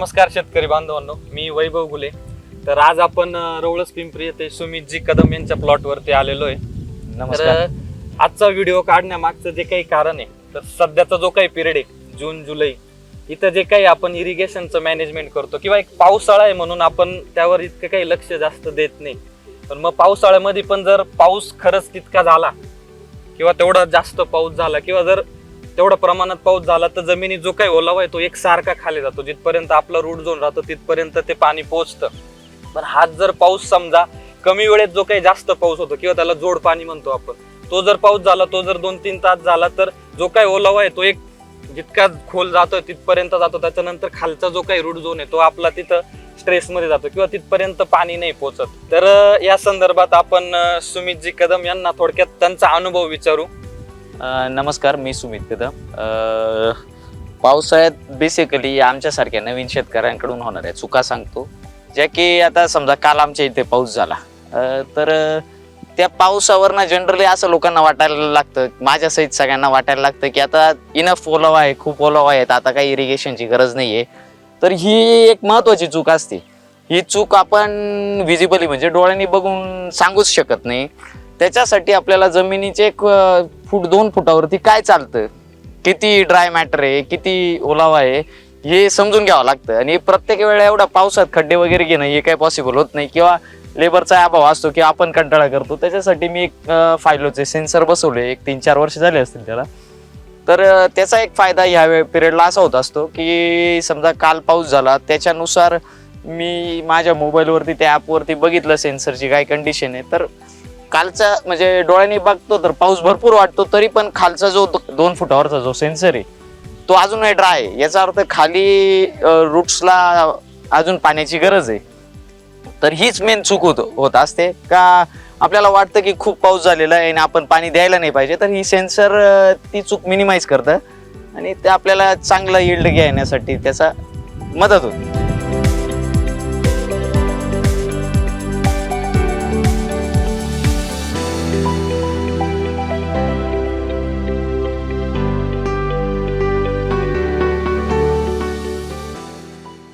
नमस्कार शेतकरी बांधवांनो मी वैभव गुले. तर आज आपण रवळस पिंपरी येथे सुमितजी कदम यांच्या प्लॉटवरती आलेलो आहे. तर नमस्कार आजचा व्हिडिओ काढण्यामागचं जे काही कारण आहे तर सध्याचा जो काही पिरियड आहे जून जुलै इथं जे काही आपण इरिगेशनचं मॅनेजमेंट करतो किंवा एक पावसाळा आहे म्हणून आपण त्यावर इतकं काही लक्ष जास्त देत नाही. पण मग पावसाळ्यामध्ये पण जर पाऊस खरंच तितका झाला किंवा तेवढा जास्त पाऊस झाला किंवा जर तेवढ्या प्रमाणात पाऊस झाला तर जमिनीत जो काही ओलावा आहे तो एक सारखा खाली जातो. जिथपर्यंत आपला रूट झोन राहतो तिथपर्यंत ते पाणी पोहोचतं. पण हाच जर पाऊस समजा कमी वेळेत जो काही जास्त पाऊस होतो किंवा त्याला जोड पाणी म्हणतो आपण तो जर पाऊस झाला तो जर दोन तीन तास झाला तर जो काही ओलावा आहे तो एक जितका खोल जातोय तिथपर्यंत जातो. त्याच्यानंतर खालचा जो काही रूट झोन आहे तो आपला तिथं स्ट्रेसमध्ये जातो किंवा तिथपर्यंत पाणी नाही पोचत तर या संदर्भात आपण सुमितजी कदम यांना थोडक्यात त्यांचा अनुभव विचारू. नमस्कार मी सुमित कदम पावसाळ्यात बेसिकली आमच्यासारख्या नवीन शेतकऱ्यांकडून होणाऱ्या चुका सांगतो. ज्या की आता समजा काल आमच्या इथे पाऊस झाला. तर त्या पावसावर ना जनरली असं लोकांना वाटायला लागतं माझ्या सहित सगळ्यांना वाटायला लागतं की आता इनफ ओलावा आहे खूप ओलावा आहे आता काही इरिगेशनची गरज नाही आहे तर ही एक महत्त्वाची चूक असते. ही चूक आपण व्हिजिबली म्हणजे डोळ्यांनी बघून सांगूच शकत नाही. त्याच्यासाठी आपल्याला जमिनीचे एक फूट दोन फुटावरती काय चालतं? किती ड्राय मॅटर आहे? किती ओलावा आहे? हे समजून घ्यावं लागतं. आणि प्रत्येक वेळा एवढा पावसात खड्डे वगैरे घेणं हे काही पॉसिबल होत नाही किंवा लेबरचा अभाव असतो की आपण कंटाळा करतो. त्याच्यासाठी मी एक फायलोचे सेन्सर बसवले. एक तीन चार वर्ष झाले असतील त्याला. तर त्याचा एक फायदा ह्या वेळ पिरियडला असा होत असतो की समजा काल पाऊस झाला. त्याच्यानुसार मी माझ्या मोबाईलवरती त्या ॲपवरती बघितलं सेन्सरची काय कंडिशन आहे. तर कालचा म्हणजे डोळ्यांनी बघतो तर पाऊस भरपूर वाटतो तरी पण खालचा जो दोन फुटावरचा जो सेन्सर आहे तो अजूनही ड्राय आहे. याचा अर्थ खाली रूट्सला अजून पाण्याची गरज आहे. तर हीच मेन चूक होत होत असते. का आपल्याला वाटतं की खूप पाऊस झालेला आहे आणि आपण पाणी द्यायला नाही पाहिजे तर ही सेन्सर ती चूक मिनिमाइज करतं. आणि ते आपल्याला चांगला यील्ड घेण्यासाठी त्याचा मदत होते.